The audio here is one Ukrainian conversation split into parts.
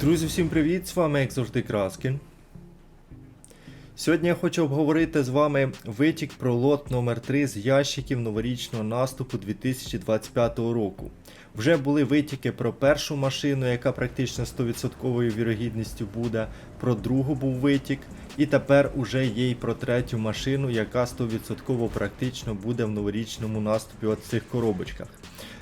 Друзі, всім привіт! З вами як завжди Краскін. Сьогодні я хочу обговорити з вами витік про лот номер 3 з ящиків новорічного наступу 2025 року. Вже були витіки про першу машину, яка практично 100% вірогідністю буде, про другу був витік, і тепер уже є й про третю машину, яка 100% практично буде в новорічному наступі от цих коробочках.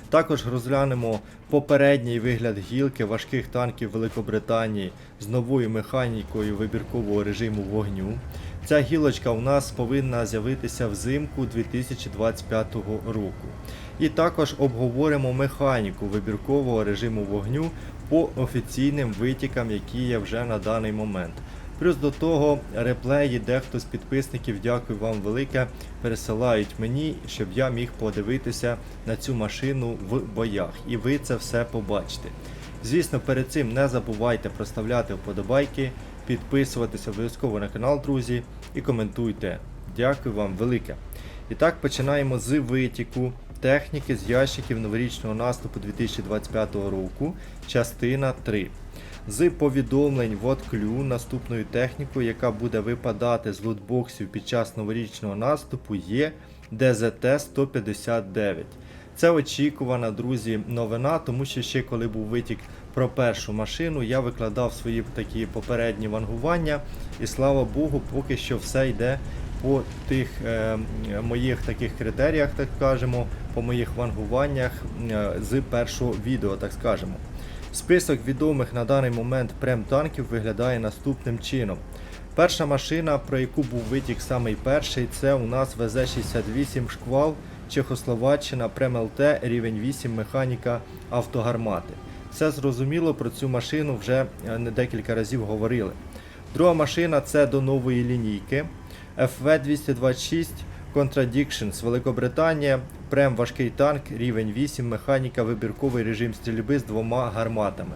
Також розглянемо попередній вигляд гілки важких танків Великобританії з новою механікою вибіркового режиму вогню. Ця гілочка у нас повинна з'явитися взимку 2025 року. І також обговоримо механіку вибіркового режиму вогню по офіційним витікам, які є вже на даний момент. Плюс до того реплеї дехто з підписників, дякую вам велике, пересилають мені, щоб я міг подивитися на цю машину в боях. І ви це все побачите. Звісно, перед цим не забувайте проставляти вподобайки, підписуватися обов'язково на канал, друзі, і коментуйте. Дякую вам велике. І так починаємо з витіку техніки з ящиків новорічного наступу 2025 року, частина 3 з повідомлень в клю наступною технікою, яка буде випадати з лутбоксів під час новорічного наступу, є DZT-159. Це очікувана, друзі, новина, тому що ще коли був витік про першу машину, я викладав свої такі попередні вангування, і слава Богу, поки що все йде по тих е, моїх таких критеріях, так скажемо, по моїх вангуваннях е, з першого відео, так скажемо. Список відомих на даний момент прем-танків виглядає наступним чином. Перша машина, про яку був витік самий перший, це у нас ВЗ-68 Шквал, Чехословаччина, Прем-ЛТ, рівень 8 механіка автогармати. Все зрозуміло, про цю машину вже е, не декілька разів говорили. Друга машина це до нової лінійки. FV-226 Contradictions, Великобританія, Прем важкий танк, рівень 8, механіка, вибірковий режим стрільби з двома гарматами.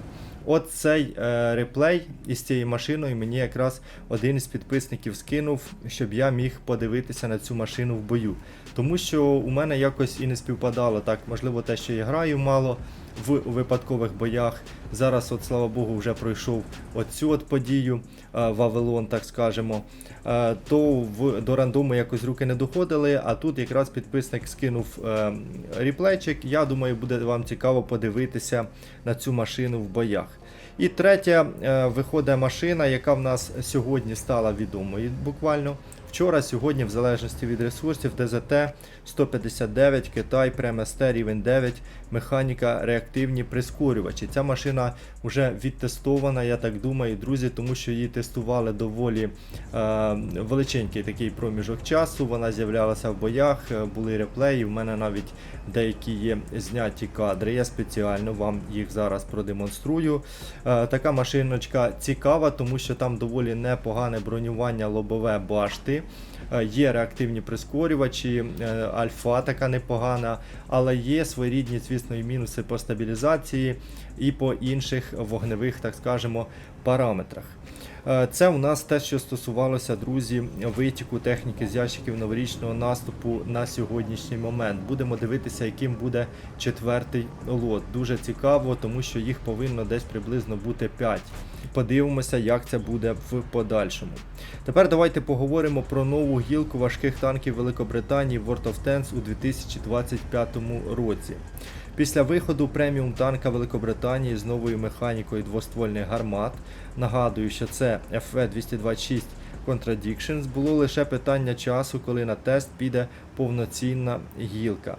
От цей е, реплей із цією машиною мені якраз один із підписників скинув, щоб я міг подивитися на цю машину в бою. Тому що у мене якось і не співпадало так, можливо, те, що я граю мало в випадкових боях. Зараз, от слава Богу, вже пройшов оцю от подію е, Вавилон, так скажемо. Е, то в, до рандому якось руки не доходили, а тут якраз підписник скинув е, ріплейчик. Я думаю, буде вам цікаво подивитися на цю машину в боях. І третя виходить машина, яка в нас сьогодні стала відомою буквально. Вчора, сьогодні, в залежності від ресурсів, ДЗТ 159, Китай, ПРМСТ, рівень 9, механіка, реактивні прискорювачі. Ця машина вже відтестована, я так думаю, друзі, тому що її тестували доволі е, величенький такий проміжок часу. Вона з'являлася в боях, е, були реплеї. В мене навіть деякі є зняті кадри. Я спеціально вам їх зараз продемонструю. Е, така машиночка цікава, тому що там доволі непогане бронювання лобове башти. Е, Є реактивні прискорювачі, е, альфа така непогана, але є своєрідні, звісно, і мінуси по стабілізації і по інших вогневих, так скажемо, параметрах. Е, Це у нас те, що стосувалося, друзі, витіку техніки з ящиків новорічного наступу на сьогоднішній момент. Будемо дивитися, яким буде четвертий лот. Дуже цікаво, тому що їх повинно десь приблизно бути 5. Подивимося, як це буде в подальшому. Тепер давайте поговоримо про нову гілку важких танків Великобританії World of Tanks у 2025 році. Після виходу преміум танка Великобританії з новою механікою двоствольних гармат, нагадую, що це FV-226 Contradictions, було лише питання часу, коли на тест піде повноцінна гілка.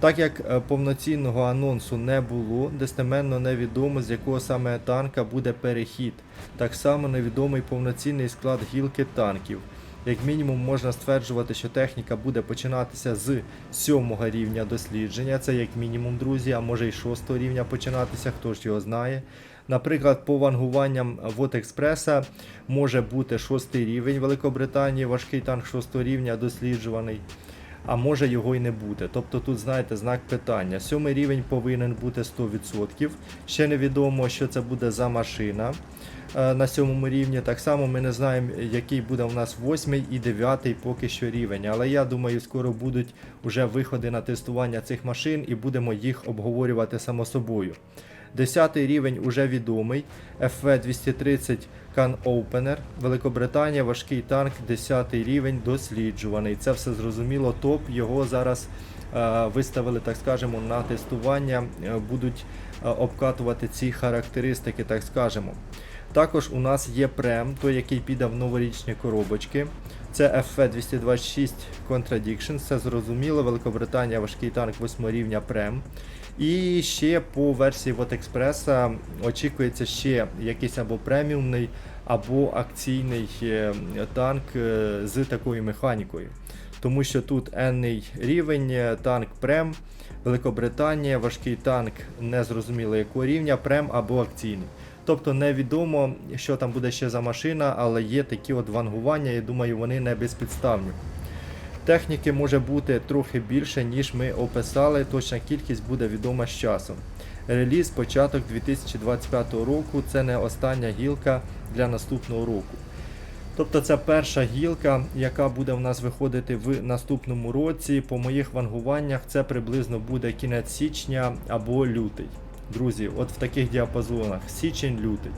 Так як е, повноцінного анонсу не було, достеменно невідомо з якого саме танка буде перехід. Так само невідомий повноцінний склад гілки танків. Як мінімум можна стверджувати, що техніка буде починатися з 7 рівня дослідження, це як мінімум, друзі, а може й 6 рівня починатися, хто ж його знає. Наприклад, по вангуванням Вот Експреса може бути 6 рівень Великобританії, важкий танк 6 рівня досліджуваний а може його й не бути. Тобто тут, знаєте, знак питання. Сьомий рівень повинен бути 100%. Ще невідомо, що це буде за машина е, на сьомому рівні. Так само ми не знаємо, який буде у нас восьмий і дев'ятий поки що рівень. Але я думаю, скоро будуть вже виходи на тестування цих машин і будемо їх обговорювати само собою. Десятий рівень уже відомий. FV-230 Can Opener. Великобританія, важкий танк, 10 рівень досліджуваний. Це все зрозуміло. Топ його зараз е, виставили, так скажемо, на тестування. Е, будуть е, обкатувати ці характеристики, так скажемо. Також у нас є прем, той, який піде в новорічні коробочки. Це FV226 Contradiction, це зрозуміло. Великобританія важкий танк 8 рівня прем. І ще по версії Вотекспреса очікується ще якийсь або преміумний, або акційний е, танк е, з такою механікою. Тому що тут енний рівень, е, танк Прем, Великобританія, важкий танк незрозуміло якого рівня, Прем або акційний. Тобто невідомо, що там буде ще за машина, але є такі от вангування, і думаю, вони не безпідставні. Техніки може бути трохи більше, ніж ми описали. Точна кількість буде відома з часом. Реліз початок 2025 року це не остання гілка для наступного року. Тобто це перша гілка, яка буде в нас виходити в наступному році. По моїх вангуваннях це приблизно буде кінець січня або лютий. Друзі, от в таких діапазонах січень-лютий.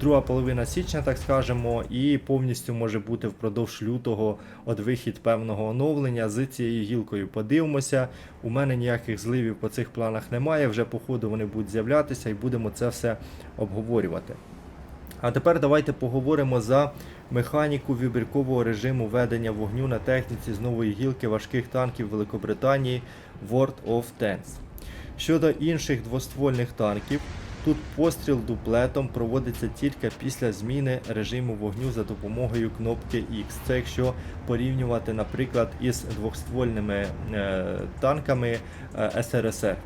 Друга половина січня, так скажемо, і повністю може бути впродовж лютого от вихід певного оновлення з цією гілкою. Подивимося. У мене ніяких зливів по цих планах немає. Вже по ходу вони будуть з'являтися і будемо це все обговорювати. А тепер давайте поговоримо за механіку вибіркового режиму ведення вогню на техніці з нової гілки важких танків Великобританії World of Tanks. Щодо інших двоствольних танків, тут постріл дуплетом проводиться тільки після зміни режиму вогню за допомогою кнопки X. Це якщо порівнювати, наприклад, із двохствольними е, танками е, СРСР.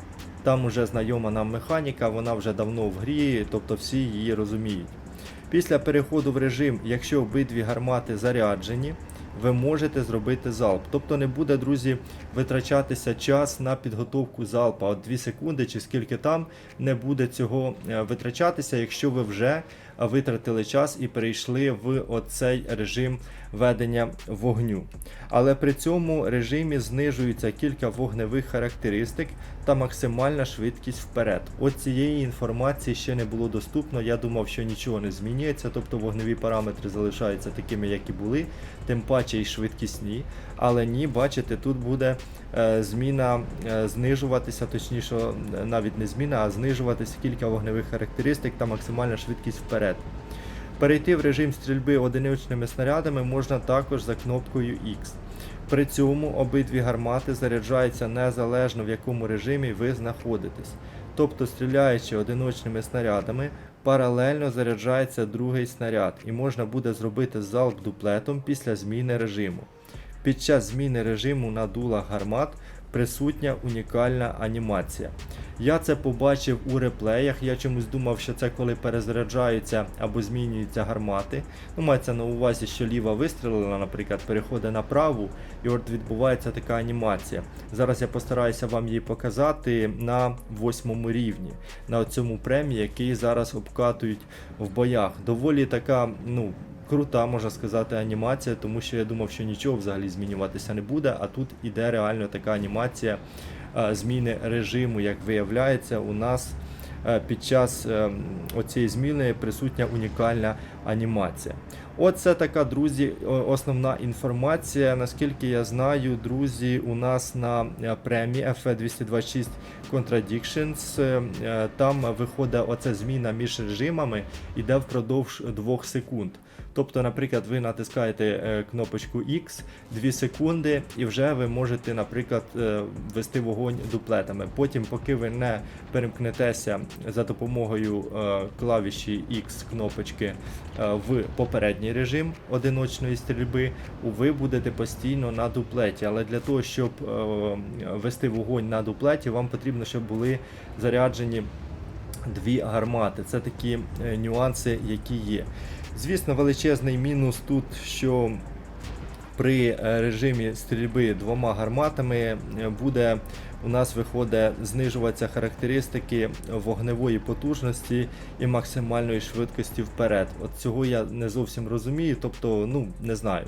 Там уже знайома нам механіка, вона вже давно в грі, тобто всі її розуміють. Після переходу в режим, якщо обидві гармати заряджені, ви можете зробити залп. Тобто не буде, друзі, витрачатися час на підготовку залпа. От 2 секунди чи скільки там не буде цього е, витрачатися, якщо ви вже витратили час і перейшли в оцей режим ведення вогню. Але при цьому режимі знижується кілька вогневих характеристик та максимальна швидкість вперед. От цієї інформації ще не було доступно. Я думав, що нічого не змінюється, тобто вогневі параметри залишаються такими, як і були, тим паче і швидкісні. Але ні, бачите, тут буде зміна е, знижуватися, точніше, е, навіть не зміна, а знижуватися кілька вогневих характеристик та максимальна швидкість вперед. Перейти в режим стрільби одиничними снарядами можна також за кнопкою X. При цьому обидві гармати заряджаються незалежно в якому режимі ви знаходитесь. Тобто, стріляючи одиночними снарядами, паралельно заряджається другий снаряд, і можна буде зробити залп дуплетом після зміни режиму. Під час зміни режиму на дулах гармат присутня унікальна анімація. Я це побачив у реплеях. Я чомусь думав, що це коли перезаряджаються або змінюються гармати. Ну, мається на увазі, що ліва вистрілила, наприклад, переходить на праву, і от відбувається така анімація. Зараз я постараюся вам її показати на восьмому рівні, на цьому премії, який зараз обкатують в боях. Доволі така, ну. Крута, можна сказати, анімація, тому що я думав, що нічого взагалі змінюватися не буде, а тут іде реально така анімація е, зміни режиму, як виявляється, у нас під час е, оцієї зміни присутня унікальна анімація. Оце така, друзі, основна інформація. Наскільки я знаю, друзі, у нас на е, премії FE226 Contradictions, е, е, там виходить оця зміна між режимами, іде впродовж 2 секунд. Тобто, наприклад, ви натискаєте е, кнопочку X 2 секунди, і вже ви можете, наприклад, е, вести вогонь дуплетами. Потім, поки ви не перемкнетеся за допомогою е, клавіші X кнопочки е, в попередній режим одиночної стрільби, ви будете постійно на дуплеті. Але для того, щоб е, вести вогонь на дуплеті, вам потрібно, щоб були заряджені дві гармати. Це такі нюанси, які є. Звісно, величезний мінус тут, що при режимі стрільби двома гарматами буде у нас виходить знижуватися характеристики вогневої потужності і максимальної швидкості вперед. От цього я не зовсім розумію, тобто, ну не знаю.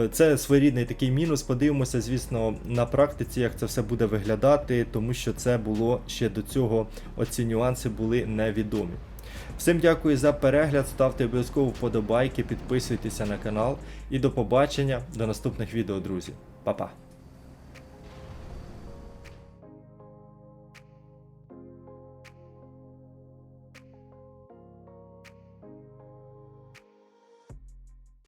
Е, Це своєрідний такий мінус. Подивимося, звісно, на практиці, як це все буде виглядати, тому що це було ще до цього. Оці нюанси були невідомі. Всім дякую за перегляд. Ставте обов'язково вподобайки, підписуйтеся на канал і до побачення до наступних відео, друзі. Па-па!